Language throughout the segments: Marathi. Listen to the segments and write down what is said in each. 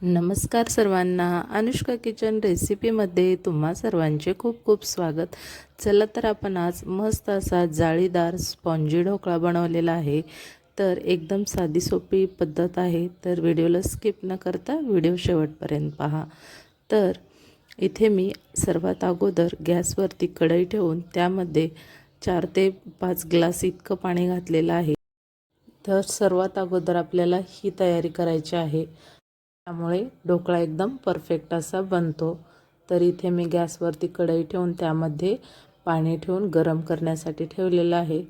नमस्कार सर्वांना. अनुष्का किचन रेसिपीमध्ये तुम्हा सर्वांचे खूप खूप स्वागत. चला तर आपण आज मस्त असा जाळीदार स्पॉन्जी ढोकळा बनवलेला आहे. तर एकदम साधी सोपी पद्धत आहे. तर व्हिडिओला स्किप न करता व्हिडिओ शेवटपर्यंत पहा. तर इथे मी सर्वात अगोदर गॅसवरती कढई ठेवून त्यामध्ये चार ते पाच ग्लास इतकं पाणी घातलेलं आहे. तर सर्वात अगोदर आपल्याला ही तयारी करायची आहे. त्यामुळे ढोकळा एकदम परफेक्ट असा बनतो. तर इथे मी गॅसवरती कढई ठेवून त्यामध्ये पाणी ठेवून गरम करण्यासाठी ठेवलेलं आहे.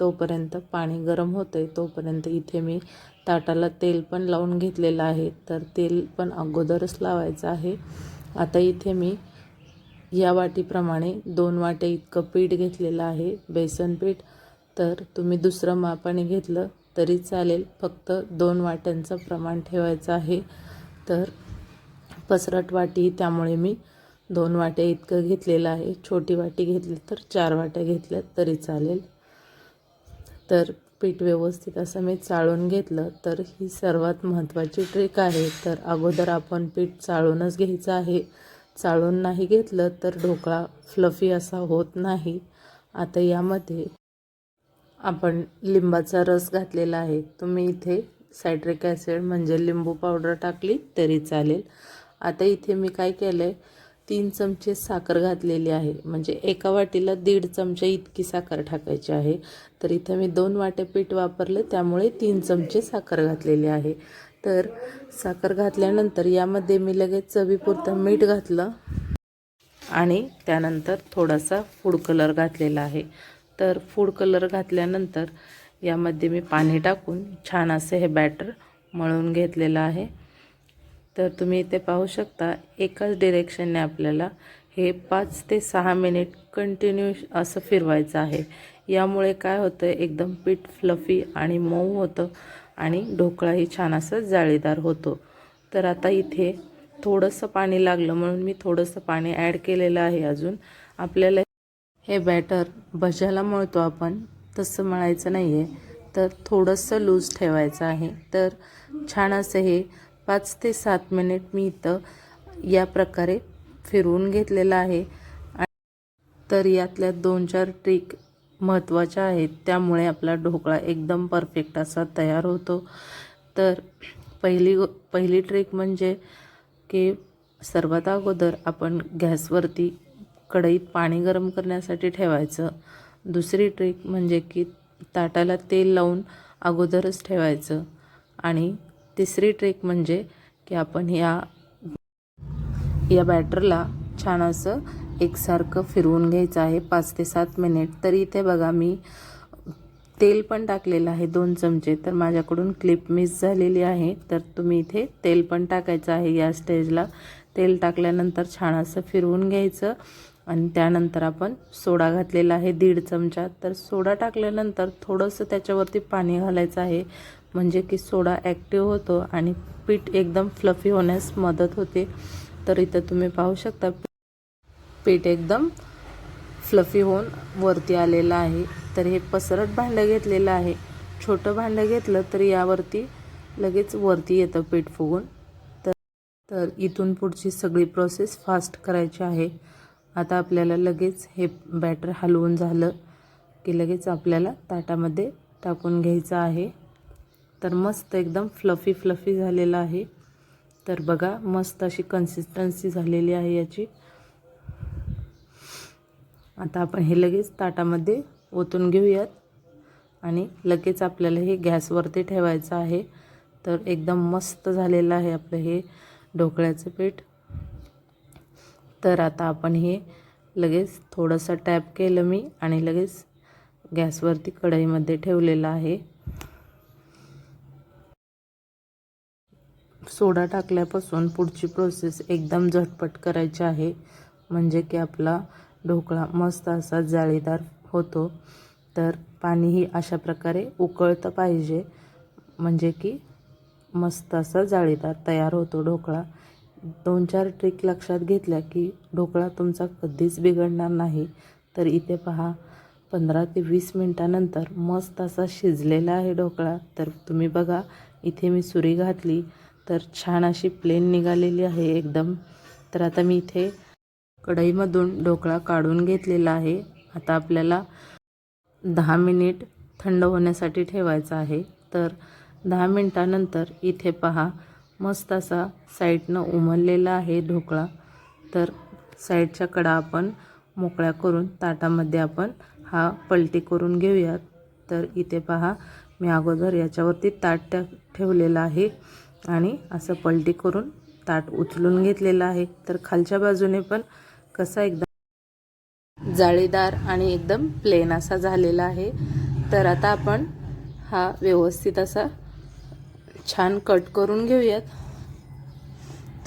तोपर्यंत पाणी गरम होतं आहे तोपर्यंत इथे मी ताटाला तेल पण लावून घेतलेलं आहे. तर तेल पण अगोदरच लावायचं आहे. आता इथे मी या वाटीप्रमाणे दोन वाटे इतकं पीठ घेतलेलं आहे बेसन पीठ. तर तुम्ही दुसरं मापाने घेतलं तरी चालेल. फक्त दोन वाट्यांचं प्रमाण ठेवायचं आहे. तर पसरट वाटी त्यामुळे मी दोन वाट्या इतकं घेतलेलं आहे. छोटी वाटी घेतली तर चार वाट्या घेतल्या तरी चालेल. तर पीठ व्यवस्थित असं मी चाळून घेतलं तर ही सर्वात महत्त्वाची ट्रिक आहे. तर अगोदर आपण पीठ चाळूनच घ्यायचं आहे. चाळून नाही घेतलं तर ढोकळा फ्लफी असा होत नाही. आता यामध्ये आपण लिंबाचा रस घातलेला आहे. तुम्ही इथे सायट्रिक ॲसिड म्हणजे लिंबू पावडर टाकली तरी चालेल. आता इथे मी काय केलं आहे तीन चमचे साखर घातलेली आहे. म्हणजे एका वाटीला दीड चमचे इतकी साखर टाकायची आहे. तर इथे मी दोन वाटे पीठ वापरले त्यामुळे तीन चमचे साखर घातलेली आहे. तर साखर घातल्यानंतर यामध्ये मी लगेच चवीपुरतं मीठ घातलं आणि त्यानंतर थोडासा फूड कलर घातलेला आहे. तर फूड कलर घातल्यानंतर यामध्ये मी पाणी टाकून छान असे हे बॅटर मळून घेतलेलं आहे. तर तुम्ही इथे पाहू शकता एकाच डिरेक्शनने आपल्याला हे पाच ते सहा मिनिट कंटिन्यू असं फिरवायचं आहे. यामुळे काय होतं एकदम पीठ फ्लफी आणि मऊ होतं आणि ढोकळाही छान असं जाळीदार होतो. तर आता इथे थोडंसं पाणी लागलं म्हणून मी थोडंसं पाणी ॲड केलेलं आहे अजून. आपल्याला हे बॅटर भज्याला मळतो आपण. तसं मळायचं नाही आहे तर थोडंसं लूज ठेवायचं आहे. तर छान असं हे पाच ते सात मिनिट मी इथं या प्रकारे फिरवून घेतलेलं आहे. तर यातल्या दोन चार ट्रिक महत्त्वाच्या आहेत. त्यामुळे आपला ढोकळा एकदम परफेक्ट असा तयार होतो. तर पहिली गो पहिली ट्रिक म्हणजे की सर्वात अगोदर आपण गॅसवरती कढईत पाणी गरम करण्यासाठी ठेवायचं. दुसरी ट्रिक म्हणजे की ताटाला तेल लावून अगोदरच ठेवायचं. आणि तिसरी ट्रिक म्हणजे की आपण या या बॅटरला छान असं एकसारखं फिरवून घ्यायचं आहे. पाच ते सात मिनिट तर इथे बघा मी तेल पण टाकलेलं आहे दोन चमचे. तर माझ्याकडून क्लिप मिस झालेली आहे. तर तुम्ही इथे तेल पण टाकायचं आहे या स्टेजला तेल टाकल्यानंतर छान असं फिरवून घ्यायचं. आणि त्यानंतर आपण सोडा घातलेला आहे दीड चमचा. तर सोडा टाकल्यानंतर थोडंसं त्याच्यावरती पाणी घालायचं आहे. म्हणजे की सोडा ॲक्टिव्ह होतो आणि पीठ एकदम फ्लफी होण्यास मदत होते. तर इथं तुम्ही पाहू शकता पीठ एकदम फ्लफी होऊन वरती आलेलं आहे. तर हे पसरट भांडं घेतलेलं आहे. छोटं भांडं घेतलं तर यावरती लगेच वरती येतं पीठ फुगून. तर तर इथून पुढची सगळी प्रोसेस फास्ट करायची आहे. आता आपल्याला लगेच हे बॅटर हलवून झालं की लगेच आपल्याला ताटामध्ये टाकून घ्यायचं आहे. तर मस्त एकदम फ्लफी फ्लफी झालेलं आहे. तर बघा मस्त अशी कन्सिस्टन्सी झालेली आहे याची. आता आपण हे लगेच ताटामध्ये ओतून घेऊयात. आणि लगेच आपल्याला हे गॅसवरती ठेवायचं आहे. तर एकदम मस्त झालेलं आहे आपलं हे ढोकळ्याचं पीठ. तर आता आपण हे लगेच थोडंसं टॅप केलं मी आणि लगेच गॅसवरती कढईमध्ये ठेवलेलं आहे. सोडा टाकल्यापासून पुढची प्रोसेस एकदम झटपट करायची आहे. म्हणजे की आपला ढोकळा मस्त असा जाळीदार होतो. तर पाणीही अशा प्रकारे उकळतं पाहिजे. म्हणजे की मस्त असा जाळीदार तयार होतो ढोकळा. दोन चार ट्रिक लक्षात घेतल्या की ढोकळा तुमचा कधीच बिघडणार नाही. तर इथे पहा पंधरा ते वीस मिनटानंतर मस्त असा शिजलेला आहे ढोकळा. तर तुम्ही बघा इथे मी सुरी घातली तर छान अशी प्लेन निघालेली आहे एकदम. तर आता मी इथे कढईमधून ढोकळा काढून घेतलेला आहे. आता आपल्याला दहा मिनिट थंड होण्यासाठी ठेवायचा आहे. तर दहा मिनटानंतर इथे पहा मस्त असा साईडनं उमललेला आहे ढोकळा. तर साईडच्या कडा आपण मोकळ्या करून ताटामध्ये आपण हा पलटी करून घेऊयात. तर इथे पहा मी अगोदर याच्यावरती ताट त्या ठेवलेलं आहे आणि असं पलटी करून ताट उचलून घेतलेलं आहे. तर खालच्या बाजूने पण कसा एकदम जाळीदार आणि एकदम प्लेन असा झालेला आहे. तर आता आपण हा व्यवस्थित असा छान कट करून घेऊयात.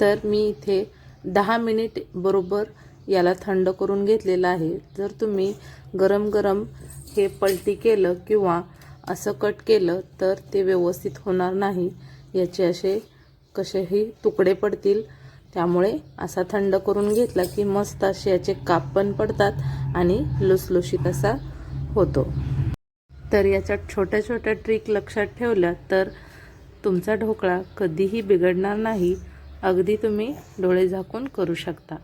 तर मी इथे दहा मिनिट बरोबर याला थंड करून घेतलेलं आहे. जर तुम्ही गरम गरम हे पलटी केलं किंवा असं कट केलं तर ते व्यवस्थित होणार नाही. याचे असे कसेही तुकडे पडतील. त्यामुळे असा थंड करून घेतला की मस्त असे याचे काप पण पडतात आणि लुसलुशीत असा होतो. तर याच्या छोट्या छोट्या ट्रिक लक्षात ठेवल्या तर तुमचा ढोकळा कधीही बिघडणार नाही. अगदी तुम्ही डोळे झाकून करू शकता.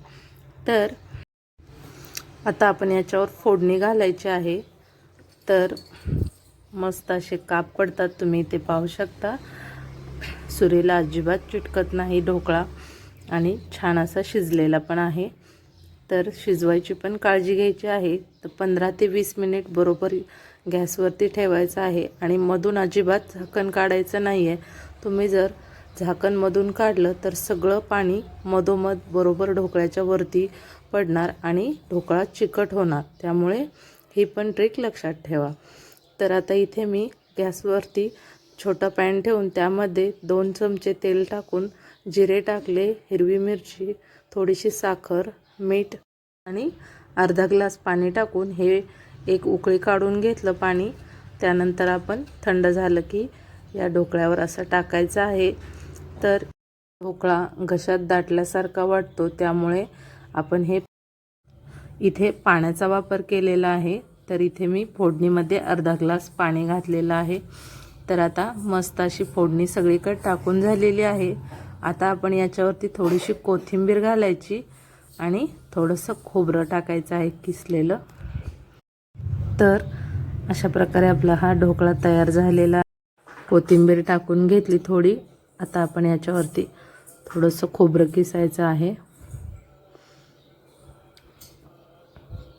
तर आता आपण याच्यावर फोडणी घालायची आहे. तर मस्त असे काप पडतात तुम्ही ते पाहू शकता. सुरीला अजिबात चिटकत नाही ढोकळा आणि छान असा शिजलेला पण आहे. तर शिजवायची पण काळजी घ्यायची आहे. तर पंधरा ते वीस मिनिट बरोबर गॅसवरती ठेवायचं आहे आणि मधून अजिबात झाकण काढायचं नाही आहे तुम्ही जर झाकणमधून काढलं तर सगळं पाणी मधोमध बरोबर ढोकळ्याच्या वरती पडणार आणि ढोकळा चिकट होणार. त्यामुळे ही पण ट्रिक लक्षात ठेवा. तर आता इथे मी गॅसवरती छोटा पॅन ठेवून त्यामध्ये दोन चमचे तेल टाकून जिरे टाकले हिरवी मिरची थोडीशी साखर मीठ आणि अर्धा ग्लास पाणी टाकून हे एक उकळी काढून घेतलं पाणी. त्यानंतर आपण थंड झालं की या ढोकळ्यावर असं टाकायचं आहे. तर ढोकळा घशात दाटल्यासारखा वाटतो त्यामुळे आपण हे इथे पाण्याचा वापर केलेला आहे. तर इथे मी फोडणीमध्ये अर्धा ग्लास पाणी घातलेलं आहे. तर आता मस्त अशी फोडणी सगळीकडे टाकून झालेली आहे. आता आपण याच्यावरती थोडीशी कोथिंबीर घालायची आणि थोडंसं खोबरं टाकायचं आहे किसलेलं. तर अशा प्रकारे आपला हा ढोकळा तयार झालेला कोथिंबीर टाकून घेतली थोडी. आता आपण याच्यावरती थोडंसं खोबरं किसायचं आहे.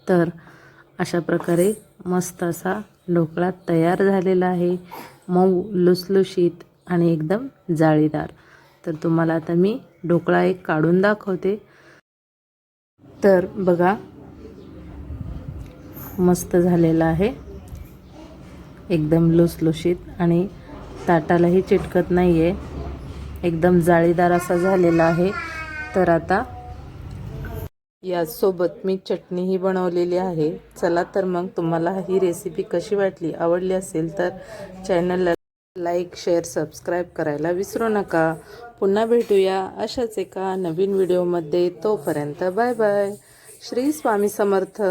तर अशा प्रकारे मस्त असा ढोकळा तयार झालेला आहे. मऊ लुसलुशीत आणि एकदम जाळीदार. तर तुम्हाला आता मी ढोकळा एक काढून दाखवते. तर बघा मस्त झालेला आहे. एकदम लुसलुशीत आणि ताटालाही चिटकत नाही आहे एकदम जाळीदार असा झालेला आहे. तर आता यासोबत मी चटणीही बनवलेली आहे. चला तर मग तुम्हाला ही रेसिपी कशी वाटली आवडली असेल तर चॅनलला लाईक शेअर सबस्क्राईब करायला विसरू नका. पुन्हा भेटूया अशाच एका नवीन व्हिडिओमध्ये तोपर्यंत बाय बाय श्री स्वामी समर्थ.